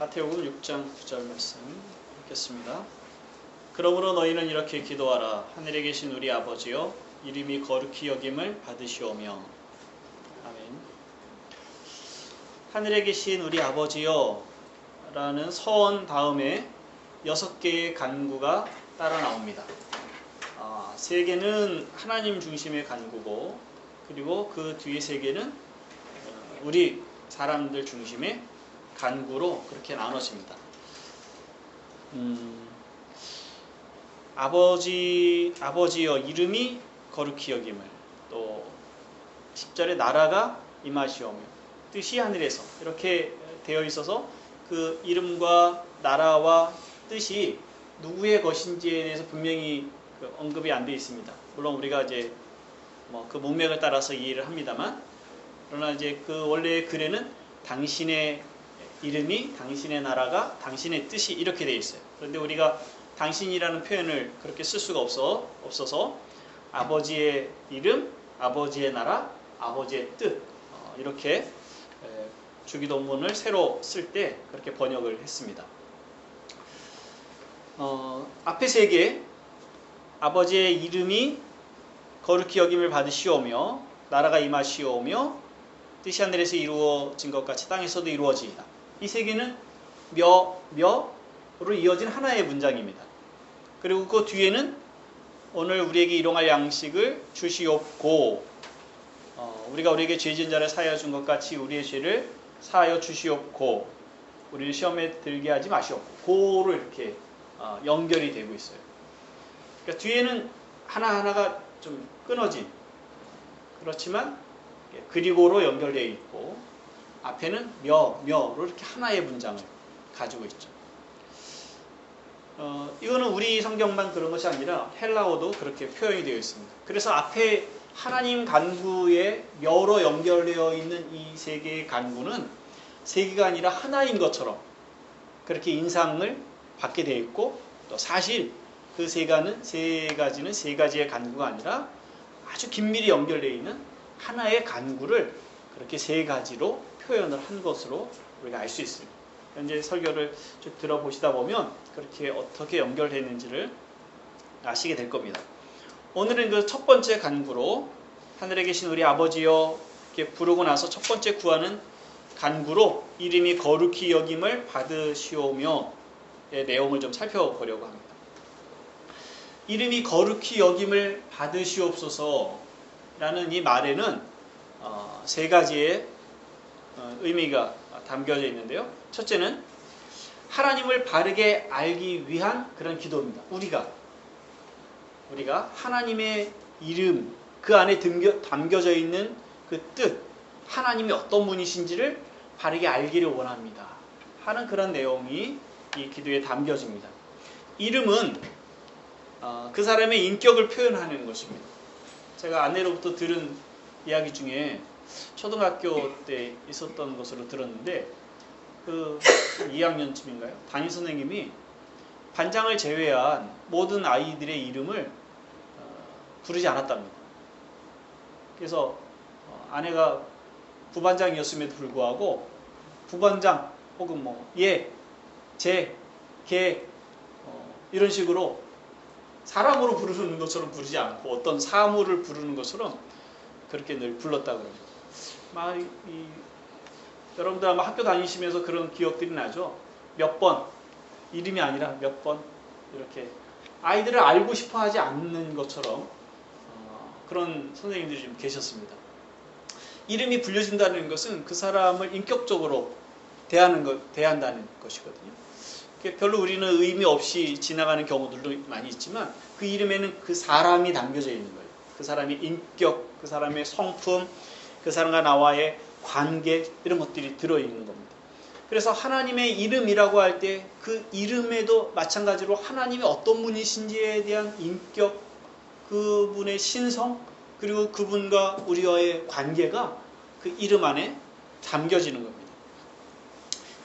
마태복음 6장 9절 말씀 읽겠습니다. 그러므로 너희는 이렇게 기도하라. 하늘에 계신 우리 아버지여 이름이 거룩히 여김을 받으시오며 아멘. 하늘에 계신 우리 아버지여 라는 서원 다음에 여섯 개의 간구가 따라 나옵니다. 아, 세 개는 하나님 중심의 간구고 그리고 그 뒤에 세 개는 어, 우리 사람들 중심의 간구로 그렇게 나눠집니다. 음, 아버지 아버지여 이름이 거룩히 여김을 또 10절에 나라가 임하시오며 뜻이 하늘에서 이렇게 되어 있어서 그 이름과 나라와 뜻이 누구의 것인지에 대해서 분명히 그 언급이 안 되어 있습니다. 물론 우리가 이제 뭐 그 문맥을 따라서 이해를 합니다만 그러나 이제 그 원래의 글에는 당신의 이름이 당신의 나라가 당신의 뜻이 이렇게 되어 있어요. 그런데 우리가 당신이라는 표현을 그렇게 쓸 수가 없어 없어서 아버지의 이름, 아버지의 나라, 아버지의 뜻 어, 이렇게 주기도문을 새로 쓸 때 그렇게 번역을 했습니다. 어, 앞에 세 개 아버지의 이름이 거룩히 여김을 받으시오며 나라가 임하시오며 뜻이 하늘에서 이루어진 것 같이 땅에서도 이루어지이다. 이 세 개는 며, 며로 이어진 하나의 문장입니다. 그리고 그 뒤에는 오늘 우리에게 일용할 양식을 주시옵고 어, 우리가 우리에게 죄진 자를 사하여 준 것 같이 우리의 죄를 사하여 주시옵고 우리를 시험에 들게 하지 마시옵고 고로 이렇게 어, 연결이 되고 있어요. 그러니까 뒤에는 하나하나가 좀 끊어진 그렇지만 그리고로 연결되어 있고 앞에는 며, 며로 이렇게 하나의 문장을 가지고 있죠. 어, 이거는 우리 성경만 그런 것이 아니라 헬라어도 그렇게 표현이 되어 있습니다. 그래서 앞에 하나님 간구에 여러 연결되어 있는 이 세 개의 간구는 세 개가 아니라 하나인 것처럼 그렇게 인상을 받게 되어 있고 또 사실 그 세 가는 세 가지는 세 가지의 간구가 아니라 아주 긴밀히 연결되어 있는 하나의 간구를 그렇게 세 가지로 표현을 한 것으로 우리가 알 수 있습니다. 현재 설교를 쭉 들어보시다 보면 그렇게 어떻게 연결되는지를 아시게 될 겁니다. 오늘은 그 첫 번째 간구로 하늘에 계신 우리 아버지여 이렇게 부르고 나서 첫 번째 구하는 간구로 이름이 거룩히 여김을 받으시오며의 내용을 좀 살펴보려고 합니다. 이름이 거룩히 여김을 받으시옵소서라는 이 말에는 어, 세 가지의 어, 의미가 담겨져 있는데요. 첫째는 하나님을 바르게 알기 위한 그런 기도입니다. 우리가 우리가 하나님의 이름 그 안에 담겨 져 있는 그 뜻, 하나님이 어떤 분이신지를 바르게 알기를 원합니다. 하는 그런 내용이 이 기도에 담겨집니다. 이름은 어, 그 사람의 인격을 표현하는 것입니다. 제가 아내로부터 들은 이야기 중에 초등학교 때 있었던 것으로 들었는데 그 2학년쯤인가요? 담임 선생님이 반장을 제외한 모든 아이들의 이름을 어, 부르지 않았답니다. 그래서 어, 아내가 부반장이었음에도 불구하고 부반장 혹은 뭐 예, 제, 개 어, 이런 식으로 사람으로 부르는 것처럼 부르지 않고 어떤 사물을 부르는 것처럼 그렇게 늘 불렀다 그러죠. 막 이, 여러분들 아마 학교 다니시면서 그런 기억들이 나죠. 몇 번, 이름이 아니라 몇 번, 이렇게 아이들을 알고 싶어 하지 않는 것처럼 어, 그런 선생님들이 좀 계셨습니다. 이름이 불려진다는 것은 그 사람을 인격적으로 대하는 것, 대한다는 것이거든요. 별로 우리는 의미 없이 지나가는 경우들도 많이 있지만 그 이름에는 그 사람이 담겨져 있는 거예요. 그 사람의 인격, 그 사람의 성품, 그 사람과 나와의 관계 이런 것들이 들어있는 겁니다. 그래서 하나님의 이름이라고 할 때 그 이름에도 마찬가지로 하나님이 어떤 분이신지에 대한 인격, 그분의 신성, 그리고 그분과 우리와의 관계가 그 이름 안에 담겨지는 겁니다.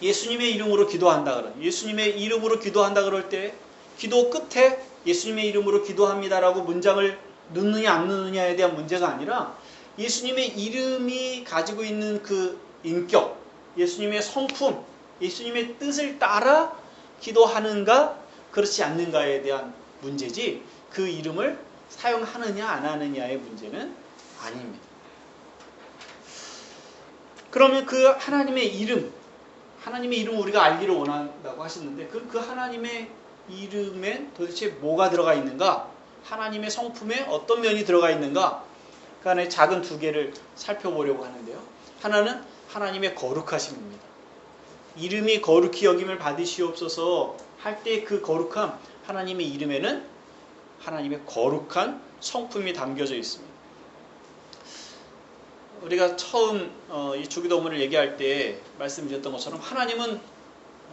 예수님의 이름으로 기도한다 그러 예수님의 이름으로 기도한다 그럴 때 기도 끝에 예수님의 이름으로 기도합니다라고 문장을 넣느냐 안 넣느냐에 대한 문제가 아니라 예수님의 이름이 가지고 있는 그 인격, 예수님의 성품, 예수님의 뜻을 따라 기도하는가 그렇지 않는가에 대한 문제지 그 이름을 사용하느냐 안 하느냐의 문제는 아닙니다. 그러면 그 하나님의 이름, 하나님의 이름 우리가 알기를 원한다고 하셨는데 그럼 그 하나님의 이름에 도대체 뭐가 들어가 있는가? 하나님의 성품에 어떤 면이 들어가 있는가? 그 안에 작은 두 개를 살펴보려고 하는데요. 하나는 하나님의 거룩하심입니다. 이름이 거룩히 여김을 받으시옵소서 할 때 그 거룩함, 하나님의 이름에는 하나님의 거룩한 성품이 담겨져 있습니다. 우리가 처음 어, 이 주기도문을 얘기할 때 말씀드렸던 것처럼 하나님은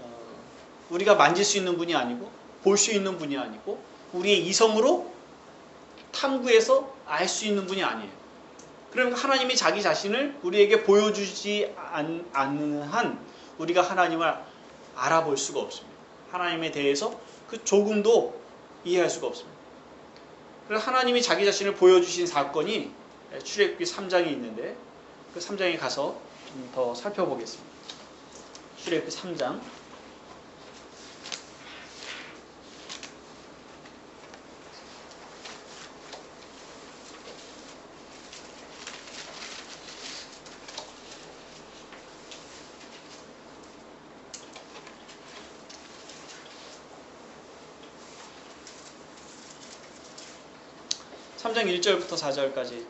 어, 우리가 만질 수 있는 분이 아니고 볼 수 있는 분이 아니고 우리의 이성으로 탐구해서 알 수 있는 분이 아니에요. 그럼 하나님이 자기 자신을 우리에게 보여주지 않, 않는 한 우리가 하나님을 알아볼 수가 없습니다. 하나님에 대해서 그 조금도 이해할 수가 없습니다. 그래서 하나님이 자기 자신을 보여주신 사건이 출애굽기 3장이 있는데 그 3장에 가서 좀 더 살펴보겠습니다. 출애굽기 3장 3장 1절부터 4절까지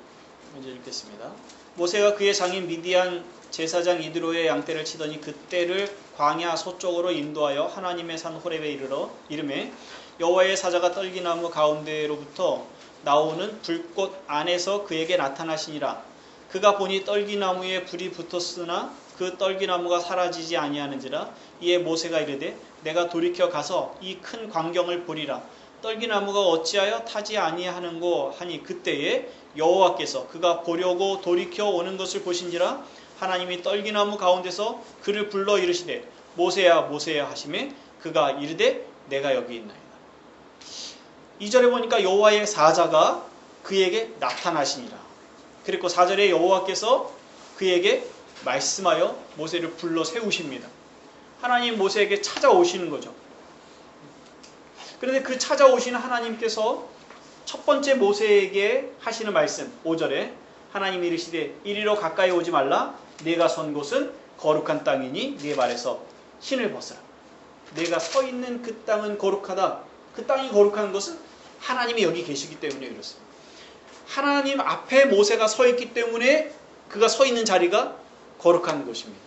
먼저 읽겠습니다. 모세가 그의 장인 미디안 제사장 이드로의 양떼를 치더니 그때를 광야 서쪽으로 인도하여 하나님의 산 호렙에 이르러 이름에 여호와의 사자가 떨기나무 가운데로부터 나오는 불꽃 안에서 그에게 나타나시니라 그가 보니 떨기나무에 불이 붙었으나 그 떨기나무가 사라지지 아니하는지라 이에 모세가 이르되 내가 돌이켜 가서 이 큰 광경을 보리라 떨기나무가 어찌하여 타지 아니하는고 하니 그때에 여호와께서 그가 보려고 돌이켜 오는 것을 보신지라 하나님이 떨기나무 가운데서 그를 불러 이르시되 모세야 모세야 하심에 그가 이르되 내가 여기 있나이다. 2절에 보니까 여호와의 사자가 그에게 나타나시니라. 그리고 4절에 여호와께서 그에게 말씀하여 모세를 불러 세우십니다. 하나님 모세에게 찾아오시는 거죠. 그런데 그 찾아오시는 하나님께서 첫 번째 모세에게 하시는 말씀 5절에 하나님이 이르시되 이리로 가까이 오지 말라. 내가 선 곳은 거룩한 땅이니 네 발에서 신을 벗으라. 내가 서 있는 그 땅은 거룩하다. 그 땅이 거룩한 것은 하나님이 여기 계시기 때문에 그렇습니다. 하나님 앞에 모세가 서 있기 때문에 그가 서 있는 자리가 거룩한 것입니다.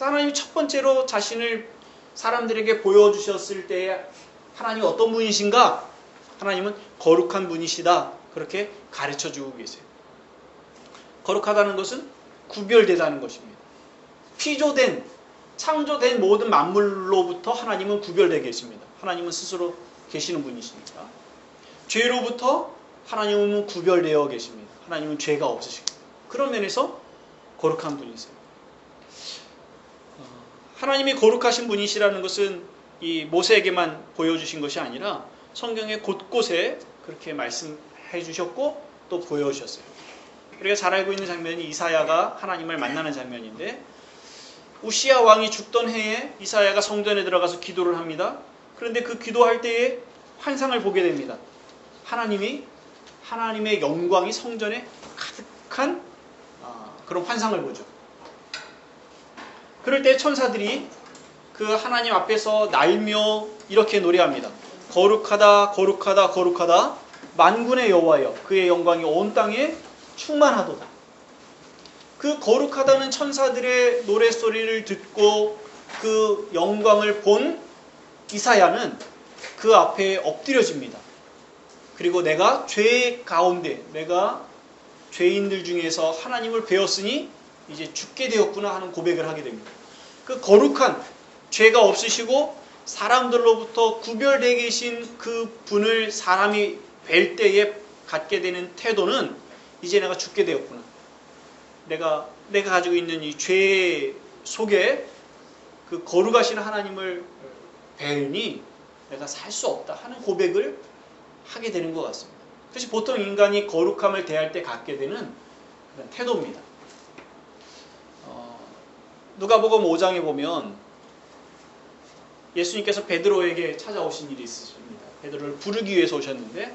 하나님이 첫 번째로 자신을 사람들에게 보여주셨을 때에 하나님 어떤 분이신가? 하나님은 거룩한 분이시다. 그렇게 가르쳐 주고 계세요. 거룩하다는 것은 구별되다는 것입니다. 피조된, 창조된 모든 만물로부터 하나님은 구별되어 계십니다. 하나님은 스스로 계시는 분이시니까. 죄로부터 하나님은 구별되어 계십니다. 하나님은 죄가 없으시고. 그런 면에서 거룩한 분이세요. 어, 하나님이 거룩하신 분이시라는 것은 이 모세에게만 보여주신 것이 아니라 성경의 곳곳에 그렇게 말씀해 주셨고 또 보여주셨어요. 우리가 잘 알고 있는 장면이 이사야가 하나님을 만나는 장면인데 우시아 왕이 죽던 해에 이사야가 성전에 들어가서 기도를 합니다. 그런데 그 기도할 때에 환상을 보게 됩니다. 하나님이 하나님의 영광이 성전에 가득한 아, 그런 환상을 보죠. 그럴 때 천사들이 그 하나님 앞에서 날며 이렇게 노래합니다. 거룩하다 거룩하다 거룩하다 만군의 여호와여 그의 영광이 온 땅에 충만하도다. 그 거룩하다는 천사들의 노래 소리를 듣고 그 영광을 본 이사야는 그 앞에 엎드려집니다. 그리고 내가 죄 가운데 내가 죄인들 중에서 하나님을 배웠으니 이제 죽게 되었구나 하는 고백을 하게 됩니다. 그 거룩한 죄가 없으시고 사람들로부터 구별되어 계신 그 분을 사람이 뵐 때에 갖게 되는 태도는 이제 내가 죽게 되었구나. 내가 내가 가지고 있는 이 죄 속에 그 거룩하신 하나님을 뵈니 내가 살 수 없다 하는 고백을 하게 되는 것 같습니다. 그것이 보통 인간이 거룩함을 대할 때 갖게 되는 태도입니다. 어, 누가복음 5장에 보면 예수님께서 베드로에게 찾아오신 일이 있으십니다. 베드로를 부르기 위해서 오셨는데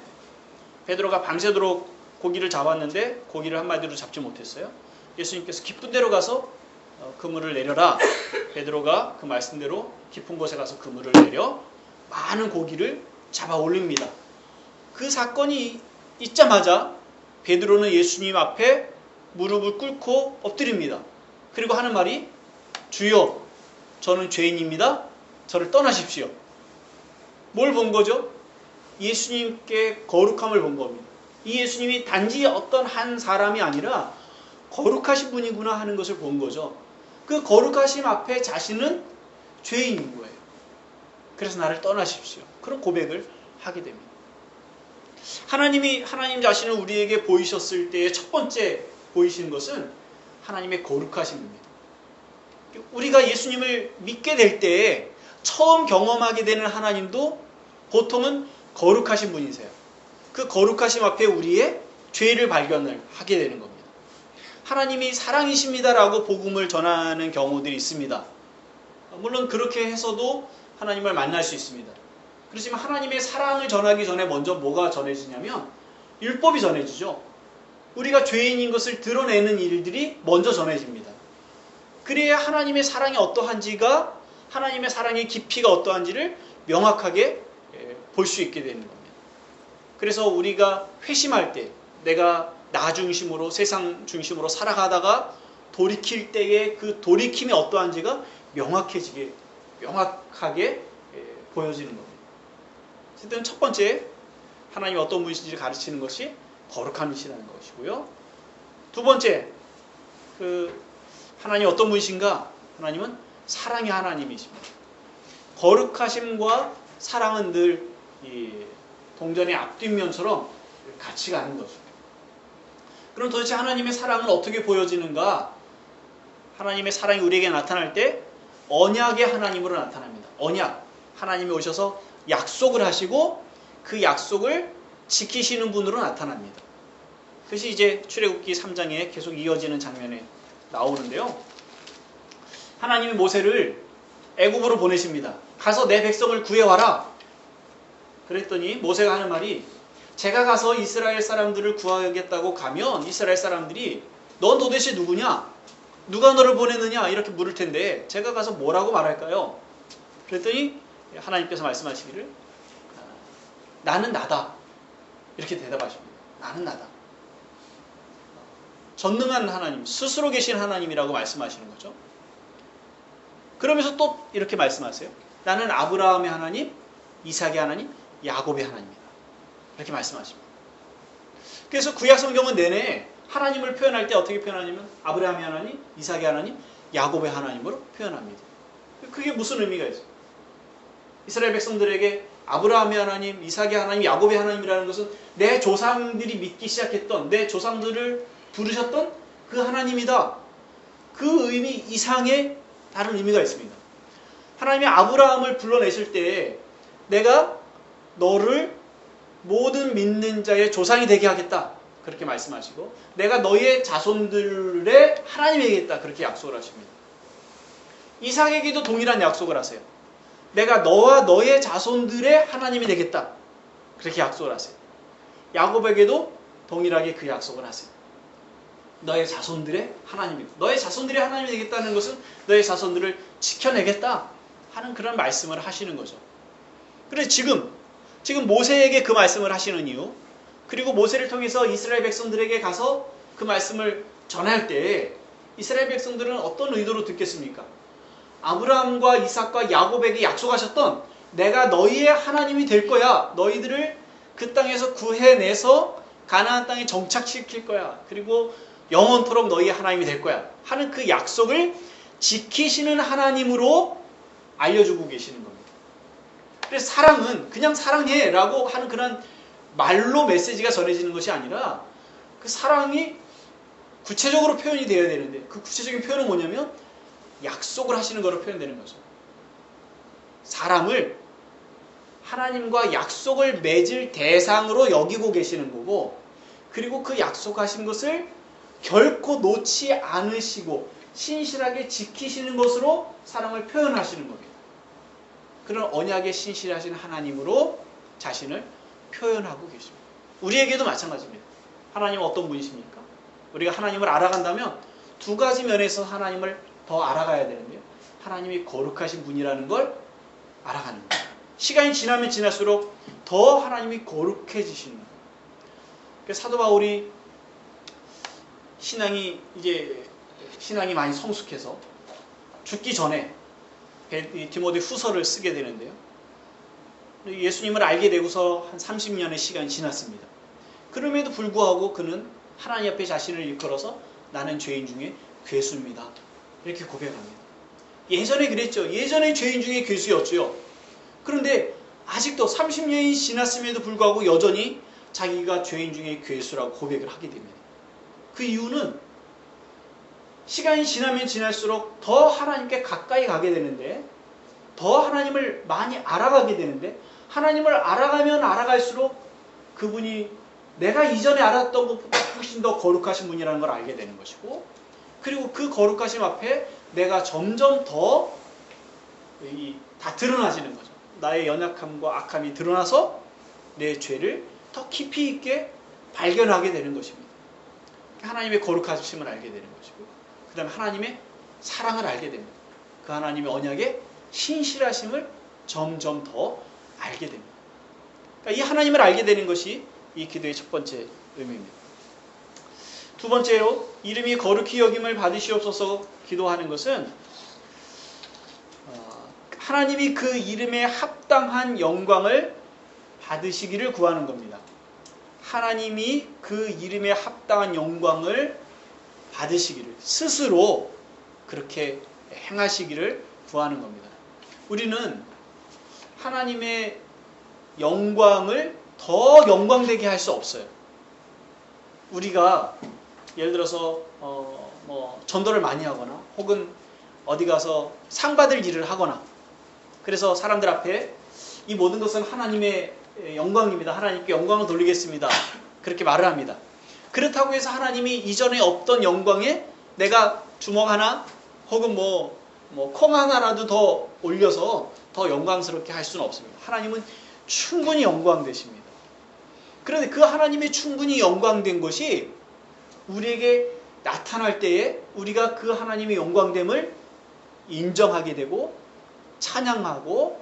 베드로가 밤새도록 고기를 잡았는데 고기를 한 마디로 잡지 못했어요. 예수님께서 깊은 데로 가서 어, 그물을 내려라. 베드로가 그 말씀대로 깊은 곳에 가서 그물을 내려 많은 고기를 잡아 올립니다. 그 사건이 있자마자 베드로는 예수님 앞에 무릎을 꿇고 엎드립니다. 그리고 하는 말이 주여 저는 죄인입니다. 저를 떠나십시오. 뭘 본 거죠? 예수님께 거룩함을 본 겁니다. 이 예수님이 단지 어떤 한 사람이 아니라 거룩하신 분이구나 하는 것을 본 거죠. 그 거룩하심 앞에 자신은 죄인인 거예요. 그래서 나를 떠나십시오. 그런 고백을 하게 됩니다. 하나님이 하나님 자신을 우리에게 보이셨을 때의 첫 번째 보이시는 것은 하나님의 거룩하심입니다. 우리가 예수님을 믿게 될 때 처음 경험하게 되는 하나님도 보통은 거룩하신 분이세요. 그 거룩하심 앞에 우리의 죄를 발견을 하게 되는 겁니다. 하나님이 사랑이십니다라고 복음을 전하는 경우들이 있습니다. 물론 그렇게 해서도 하나님을 만날 수 있습니다. 그렇지만 하나님의 사랑을 전하기 전에 먼저 뭐가 전해지냐면 율법이 전해지죠. 우리가 죄인인 것을 드러내는 일들이 먼저 전해집니다. 그래야 하나님의 사랑이 어떠한지가 하나님의 사랑의 깊이가 어떠한지를 명확하게 예, 볼수 있게 되는 겁니다. 그래서 우리가 회심할 때 내가 나 중심으로 세상 중심으로 살아가다가 돌이킬 때의 그 돌이킴이 어떠한지가 명확해지게 명확하게 예, 보여지는 겁니다. 어쨌든 첫 번째 하나님이 어떤 분이신지를 가르치는 것이 거룩함이시라는 것이고요. 두 번째 그 하나님 어떤 분이신가? 하나님은 사랑의 하나님이십니다. 거룩하심과 사랑은 늘 동전의 앞뒷면처럼 같이 가는 거죠. 그럼 도대체 하나님의 사랑은 어떻게 보여지는가? 하나님의 사랑이 우리에게 나타날 때 언약의 하나님으로 나타납니다. 언약. 하나님이 오셔서 약속을 하시고 그 약속을 지키시는 분으로 나타납니다. 그것이 이제 출애굽기 3장에 계속 이어지는 장면에 나오는데요. 하나님이 모세를 애굽으로 보내십니다. 가서 내 백성을 구해와라. 그랬더니 모세가 하는 말이 제가 가서 이스라엘 사람들을 구하겠다고 가면 이스라엘 사람들이 넌 도대체 누구냐? 누가 너를 보냈느냐? 이렇게 물을 텐데 제가 가서 뭐라고 말할까요? 그랬더니 하나님께서 말씀하시기를 나는 나다. 이렇게 대답하십니다. 나는 나다. 전능한 하나님, 스스로 계신 하나님이라고 말씀하시는 거죠. 그러면서 또 이렇게 말씀하세요. 나는 아브라함의 하나님, 이삭의 하나님, 야곱의 하나님이다. 이렇게 말씀하십니다. 그래서 구약 성경은 내내 하나님을 표현할 때 어떻게 표현하냐면 아브라함의 하나님, 이삭의 하나님, 야곱의 하나님으로 표현합니다. 그게 무슨 의미가 있어요? 이스라엘 백성들에게 아브라함의 하나님, 이삭의 하나님, 야곱의 하나님이라는 것은 내 조상들이 믿기 시작했던 내 조상들을 부르셨던 그 하나님이다. 그 의미 이상의 다른 의미가 있습니다. 하나님이 아브라함을 불러내실 때 내가 너를 모든 믿는 자의 조상이 되게 하겠다. 그렇게 말씀하시고 내가 너의 자손들의 하나님이 되겠다. 그렇게 약속을 하십니다. 이삭에게도 동일한 약속을 하세요. 내가 너와 너의 자손들의 하나님이 되겠다. 그렇게 약속을 하세요. 야곱에게도 동일하게 그 약속을 하세요. 너의 자손들의 하나님이고 너의 자손들의 하나님이 되겠다는 것은 너의 자손들을 지켜내겠다 하는 그런 말씀을 하시는 거죠. 그래서 지금 지금 모세에게 그 말씀을 하시는 이유 그리고 모세를 통해서 이스라엘 백성들에게 가서 그 말씀을 전할 때 이스라엘 백성들은 어떤 의도로 듣겠습니까? 아브라함과 이삭과 야곱에게 약속하셨던 내가 너희의 하나님이 될 거야. 너희들을 그 땅에서 구해내서 가나안 땅에 정착시킬 거야. 그리고 영원토록 너희의 하나님이 될 거야. 하는 그 약속을 지키시는 하나님으로 알려주고 계시는 겁니다. 그래서 사랑은 그냥 사랑해 라고 하는 그런 말로 메시지가 전해지는 것이 아니라 그 사랑이 구체적으로 표현이 되어야 되는데 그 구체적인 표현은 뭐냐면 약속을 하시는 거로 표현되는 거죠. 사람을 하나님과 약속을 맺을 대상으로 여기고 계시는 거고 그리고 그 약속하신 것을 결코 놓지 않으시고 신실하게 지키시는 것으로 사랑을 표현하시는 겁니다. 그런 언약에 신실하신 하나님으로 자신을 표현하고 계십니다. 우리에게도 마찬가지입니다. 하나님은 어떤 분이십니까? 우리가 하나님을 알아간다면 두 가지 면에서 하나님을 더 알아가야 되는데요. 하나님이 거룩하신 분이라는 걸 알아가는 거예요. 시간이 지나면 지날수록 더 하나님이 거룩해지시는 거예요. 그래서 사도 바울이 신앙이 이제 신앙이 많이 성숙해서 죽기 전에 이 디모데 후서를 쓰게 되는데요. 예수님을 알게 되고서 한 30년의 시간이 지났습니다. 그럼에도 불구하고 그는 하나님 앞에 자신을 이끌어서 나는 죄인 중에 괴수입니다. 이렇게 고백합니다. 예전에 그랬죠. 예전에 죄인 중에 괴수였죠. 그런데 아직도 30년이 지났음에도 불구하고 여전히 자기가 죄인 중에 괴수라고 고백을 하게 됩니다. 그 이유는 시간이 지나면 지날수록 더 하나님께 가까이 가게 되는데 더 하나님을 많이 알아가게 되는데 하나님을 알아가면 알아갈수록 그분이 내가 이전에 알았던 것보다 훨씬 더 거룩하신 분이라는 걸 알게 되는 것이고 그리고 그 거룩하심 앞에 내가 점점 더 다 드러나지는 거죠. 나의 연약함과 악함이 드러나서 내 죄를 더 깊이 있게 발견하게 되는 것입니다. 하나님의 거룩하심을 알게 되는 것이고 그 다음에 하나님의 사랑을 알게 됩니다. 그 하나님의 언약의 신실하심을 점점 더 알게 됩니다. 그러니까 이 하나님을 알게 되는 것이 이 기도의 첫 번째 의미입니다. 두 번째로 이름이 거룩히 여김을 받으시옵소서 기도하는 것은 어, 하나님이 그 이름에 합당한 영광을 받으시기를 구하는 겁니다. 하나님이 그 이름에 합당한 영광을 받으시기를 스스로 그렇게 행하시기를 구하는 겁니다. 우리는 하나님의 영광을 더 영광되게 할 수 없어요. 우리가 예를 들어서 어, 뭐 전도를 많이 하거나 혹은 어디 가서 상 받을 일을 하거나 그래서 사람들 앞에 이 모든 것은 하나님의 영광입니다. 하나님께 영광을 돌리겠습니다. 그렇게 말을 합니다. 그렇다고 해서 하나님이 이전에 없던 영광에 내가 주먹 하나 혹은 뭐, 뭐, 콩 하나라도 더 올려서 더 영광스럽게 할 수는 없습니다. 하나님은 충분히 영광 되십니다. 그런데 그 하나님의 충분히 영광된 것이 우리에게 나타날 때에 우리가 그 하나님의 영광됨을 인정하게 되고 찬양하고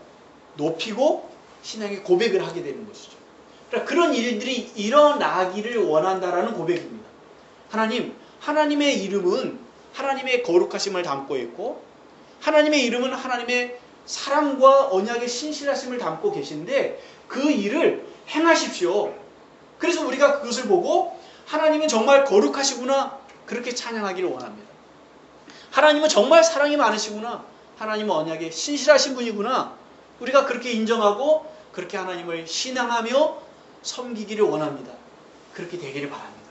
높이고 신앙의 고백을 하게 되는 것이죠. 그러니까 그런 일들이 일어나기를 원한다라는 고백입니다. 하나님, 하나님의 이름은 하나님의 거룩하심을 담고 있고 하나님의 이름은 하나님의 사랑과 언약의 신실하심을 담고 계신데 그 일을 행하십시오. 그래서 우리가 그것을 보고 하나님은 정말 거룩하시구나 그렇게 찬양하기를 원합니다. 하나님은 정말 사랑이 많으시구나. 하나님은 언약의 신실하신 분이구나. 우리가 그렇게 인정하고 그렇게 하나님을 신앙하며 섬기기를 원합니다. 그렇게 되기를 바랍니다.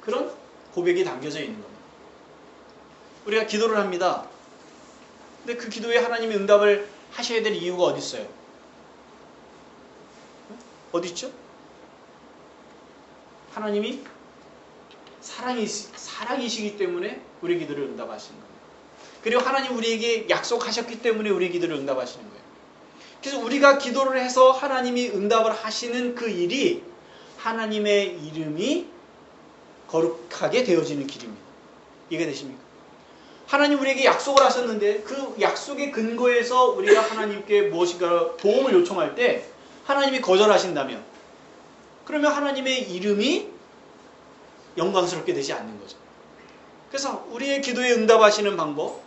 그런 고백이 담겨져 있는 겁니다. 우리가 기도를 합니다. 근데 그 기도에 하나님이 응답을 하셔야 될 이유가 어디 있어요? 어디 있죠? 하나님이 사랑이, 사랑이시기 때문에 우리 기도를 응답하시는 겁니다. 그리고 하나님 우리에게 약속하셨기 때문에 우리 기도를 응답하시는 거예요. 그래서 우리가 기도를 해서 하나님이 응답을 하시는 그 일이 하나님의 이름이 거룩하게 되어지는 길입니다. 이해가 되십니까? 하나님 우리에게 약속을 하셨는데 그 약속의 근거에서 우리가 하나님께 무엇인가 도움을 요청할 때 하나님이 거절하신다면 그러면 하나님의 이름이 영광스럽게 되지 않는 거죠. 그래서 우리의 기도에 응답하시는 방법,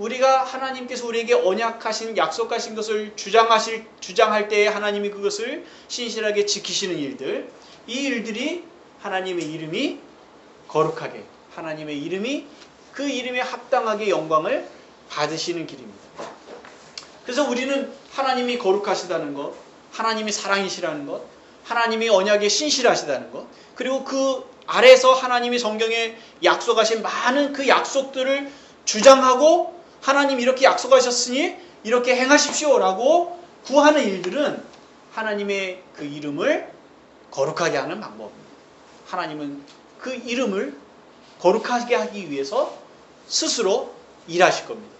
우리가 하나님께서 우리에게 언약하신 약속하신 것을 주장하실 주장할 때에 하나님이 그것을 신실하게 지키시는 일들, 이 일들이 하나님의 이름이 거룩하게, 하나님의 이름이 그 이름에 합당하게 영광을 받으시는 길입니다. 그래서 우리는 하나님이 거룩하시다는 것, 하나님이 사랑이시라는 것, 하나님이 언약에 신실하시다는 것, 그리고 그 아래서 하나님이 성경에 약속하신 많은 그 약속들을 주장하고 하나님 이렇게 약속하셨으니 이렇게 행하십시오라고 구하는 일들은 하나님의 그 이름을 거룩하게 하는 방법입니다. 하나님은 그 이름을 거룩하게 하기 위해서 스스로 일하실 겁니다.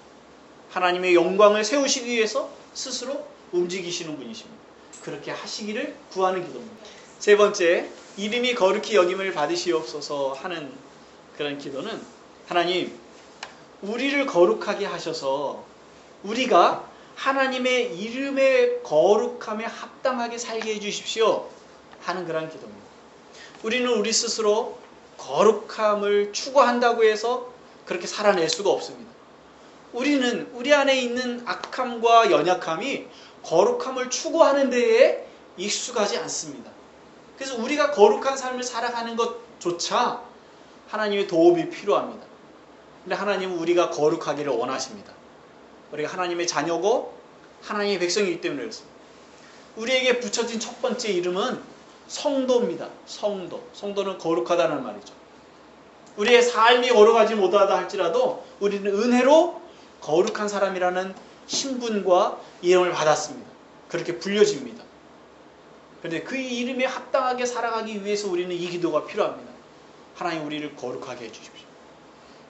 하나님의 영광을 세우시기 위해서 스스로 움직이시는 분이십니다. 그렇게 하시기를 구하는 기도입니다. 세 번째, 이름이 거룩히 여김을 받으시옵소서 하는 그런 기도는 하나님, 우리를 거룩하게 하셔서 우리가 하나님의 이름의 거룩함에 합당하게 살게 해주십시오 하는 그런 기도입니다. 우리는 우리 스스로 거룩함을 추구한다고 해서 그렇게 살아낼 수가 없습니다. 우리는 우리 안에 있는 악함과 연약함이 거룩함을 추구하는 데에 익숙하지 않습니다. 그래서 우리가 거룩한 삶을 살아가는 것조차 하나님의 도움이 필요합니다. 근데 하나님은 우리가 거룩하기를 원하십니다. 우리가 하나님의 자녀고 하나님의 백성이기 때문에 그렇습니다. 우리에게 붙여진 첫 번째 이름은 성도입니다. 성도. 성도는 거룩하다는 말이죠. 우리의 삶이 거룩하지 못하다 할지라도 우리는 은혜로 거룩한 사람이라는 신분과 이름을 받았습니다. 그렇게 불려집니다. 그런데 그 이름에 합당하게 살아가기 위해서 우리는 이 기도가 필요합니다. 하나님 우리를 거룩하게 해주십시오.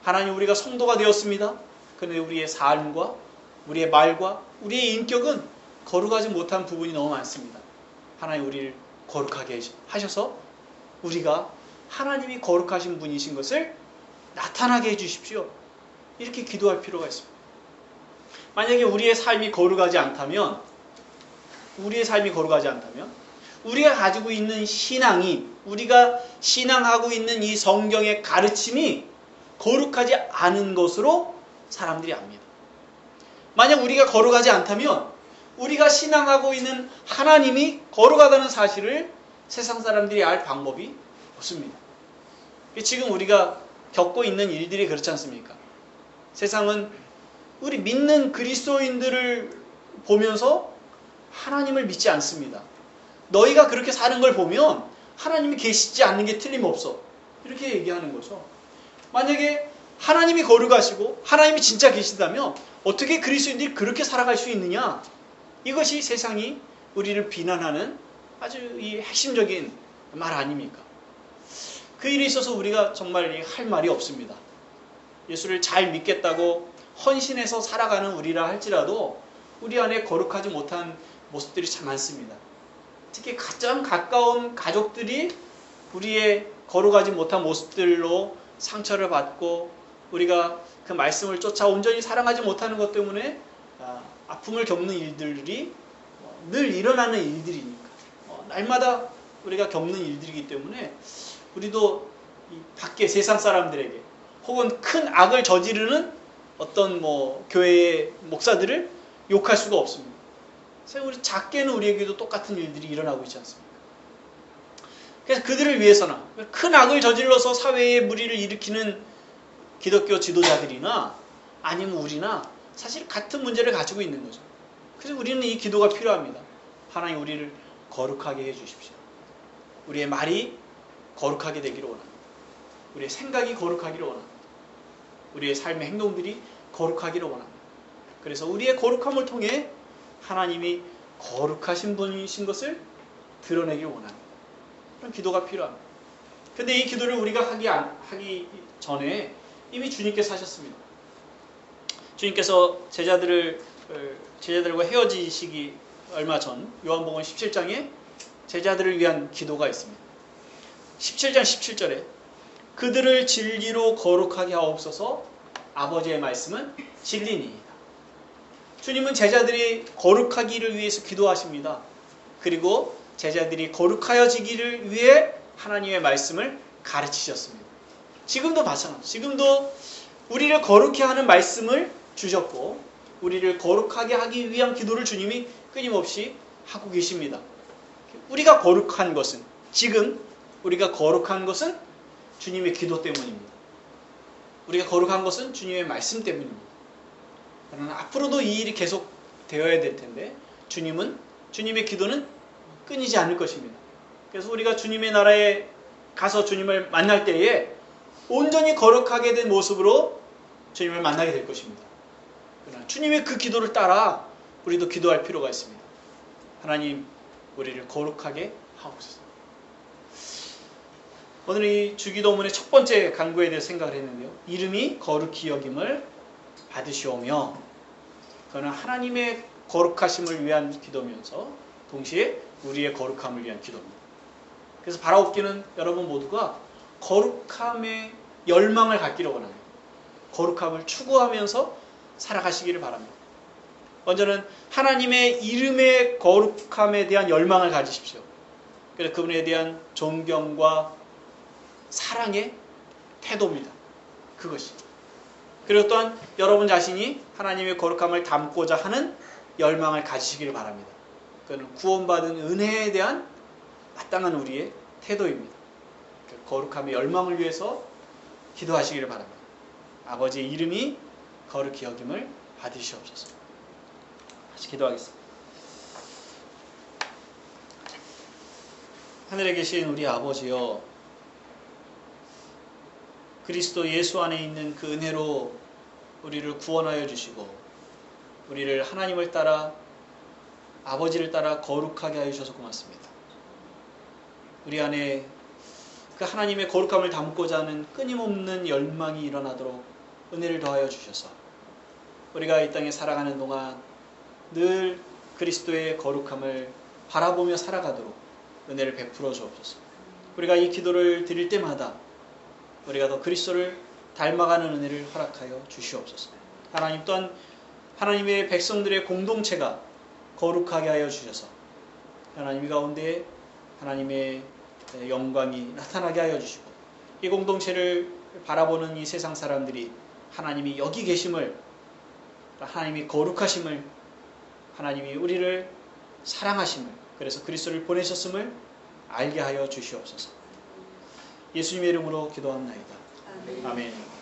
하나님 우리가 성도가 되었습니다. 그런데 우리의 삶과 우리의 말과 우리의 인격은 거룩하지 못한 부분이 너무 많습니다. 하나님 우리를 거룩하게 하셔서 우리가 하나님이 거룩하신 분이신 것을 나타나게 해주십시오. 이렇게 기도할 필요가 있습니다. 만약에 우리의 삶이 거룩하지 않다면, 우리의 삶이 거룩하지 않다면, 우리가 가지고 있는 신앙이, 우리가 신앙하고 있는 이 성경의 가르침이 거룩하지 않은 것으로 사람들이 압니다. 만약 우리가 거룩하지 않다면, 우리가 신앙하고 있는 하나님이 거룩하다는 사실을 세상 사람들이 알 방법이 없습니다. 지금 우리가 겪고 있는 일들이 그렇지 않습니까? 세상은 우리 믿는 그리스도인들을 보면서 하나님을 믿지 않습니다. 너희가 그렇게 사는 걸 보면 하나님이 계시지 않는 게 틀림없어. 이렇게 얘기하는 거죠. 만약에 하나님이 거룩하시고 하나님이 진짜 계시다면 어떻게 그리스도인들이 그렇게 살아갈 수 있느냐? 이것이 세상이 우리를 비난하는 아주 이 핵심적인 말 아닙니까? 그 일에 있어서 우리가 정말 할 말이 없습니다. 예수를 잘 믿겠다고 헌신해서 살아가는 우리라 할지라도 우리 안에 거룩하지 못한 모습들이 참 많습니다. 특히 가장 가까운 가족들이 우리의 거룩하지 못한 모습들로 상처를 받고 우리가 그 말씀을 쫓아 온전히 사랑하지 못하는 것 때문에 아픔을 겪는 일들이 늘 일어나는 일들이니까 어, 날마다 우리가 겪는 일들이기 때문에 우리도 밖에 세상 사람들에게 혹은 큰 악을 저지르는 어떤 뭐 교회의 목사들을 욕할 수가 없습니다. 우리 작게는 우리에게도 똑같은 일들이 일어나고 있지 않습니까? 그래서 그들을 위해서나 큰 악을 저질러서 사회에 무리를 일으키는 기독교 지도자들이나 아니면 우리나 사실 같은 문제를 가지고 있는 거죠. 그래서 우리는 이 기도가 필요합니다. 하나님 우리를 거룩하게 해주십시오. 우리의 말이 거룩하게 되기를 원합니다. 우리의 생각이 거룩하기를 원합니다. 우리의 삶의 행동들이 거룩하기를 원합니다. 그래서 우리의 거룩함을 통해 하나님이 거룩하신 분이신 것을 드러내길 원합니다. 그런 기도가 필요합니다. 근데 이 기도를 우리가 하기, 하기 전에 이미 주님께서 하셨습니다. 주님께서 제자들을 어, 제자들과 헤어지시기 얼마 전 요한복음 17장에 제자들을 위한 기도가 있습니다. 17장 17절에 그들을 진리로 거룩하게 하옵소서 아버지의 말씀은 진리니이다. 주님은 제자들이 거룩하기를 위해서 기도하십니다. 그리고 제자들이 거룩하여지기를 위해 하나님의 말씀을 가르치셨습니다. 지금도 마찬가지. 지금도 우리를 거룩해 하는 말씀을 주셨고 우리를 거룩하게 하기 위한 기도를 주님이 끊임없이 하고 계십니다. 우리가 거룩한 것은 지금 우리가 거룩한 것은 주님의 기도 때문입니다. 우리가 거룩한 것은 주님의 말씀 때문입니다. 그러나 앞으로도 이 일이 계속 되어야 될 텐데 주님은 주님의 기도는 끊이지 않을 것입니다. 그래서 우리가 주님의 나라에 가서 주님을 만날 때에 온전히 거룩하게 된 모습으로 주님을 만나게 될 것입니다. 그러나 주님의 그 기도를 따라 우리도 기도할 필요가 있습니다. 하나님, 우리를 거룩하게 하옵소서. 오늘 이 주기도문의 첫 번째 간구에 대해 생각을 했는데요. 이름이 거룩히 여김을 받으시오며 그는 하나님의 거룩하심을 위한 기도면서 동시에 우리의 거룩함을 위한 기도입니다. 그래서 바라옵기는 여러분 모두가 거룩함의 열망을 갖기를 원합니다. 거룩함을 추구하면서 살아가시기를 바랍니다. 먼저는 하나님의 이름의 거룩함에 대한 열망을 가지십시오. 그래서 그분에 대한 존경과 사랑의 태도입니다. 그것이. 그리고 또한 여러분 자신이 하나님의 거룩함을 담고자 하는 열망을 가지시기를 바랍니다. 그는 구원받은 은혜에 대한 마땅한 우리의 태도입니다. 그 거룩함의 열망을 위해서 기도하시기를 바랍니다. 아버지의 이름이 거룩히 여김을 받으시옵소서. 다시 기도하겠습니다. 하늘에 계신 우리 아버지여 그리스도 예수 안에 있는 그 은혜로 우리를 구원하여 주시고 우리를 하나님을 따라 아버지를 따라 거룩하게 하여 주셔서 고맙습니다. 우리 안에 그 하나님의 거룩함을 담고자 하는 끊임없는 열망이 일어나도록 은혜를 더하여 주셔서 우리가 이 땅에 살아가는 동안 늘 그리스도의 거룩함을 바라보며 살아가도록 은혜를 베풀어 주옵소서. 우리가 이 기도를 드릴 때마다 우리가 더 그리스도를 닮아가는 은혜를 허락하여 주시옵소서. 하나님 또한 하나님의 백성들의 공동체가 거룩하게 하여 주셔서 하나님 가운데 하나님의 영광이 나타나게 하여 주시고 이 공동체를 바라보는 이 세상 사람들이 하나님이 여기 계심을 하나님이 거룩하심을 하나님이 우리를 사랑하심을 그래서 그리스도를 보내셨음을 알게 하여 주시옵소서. 예수님의 이름으로 기도합나이다. 아멘.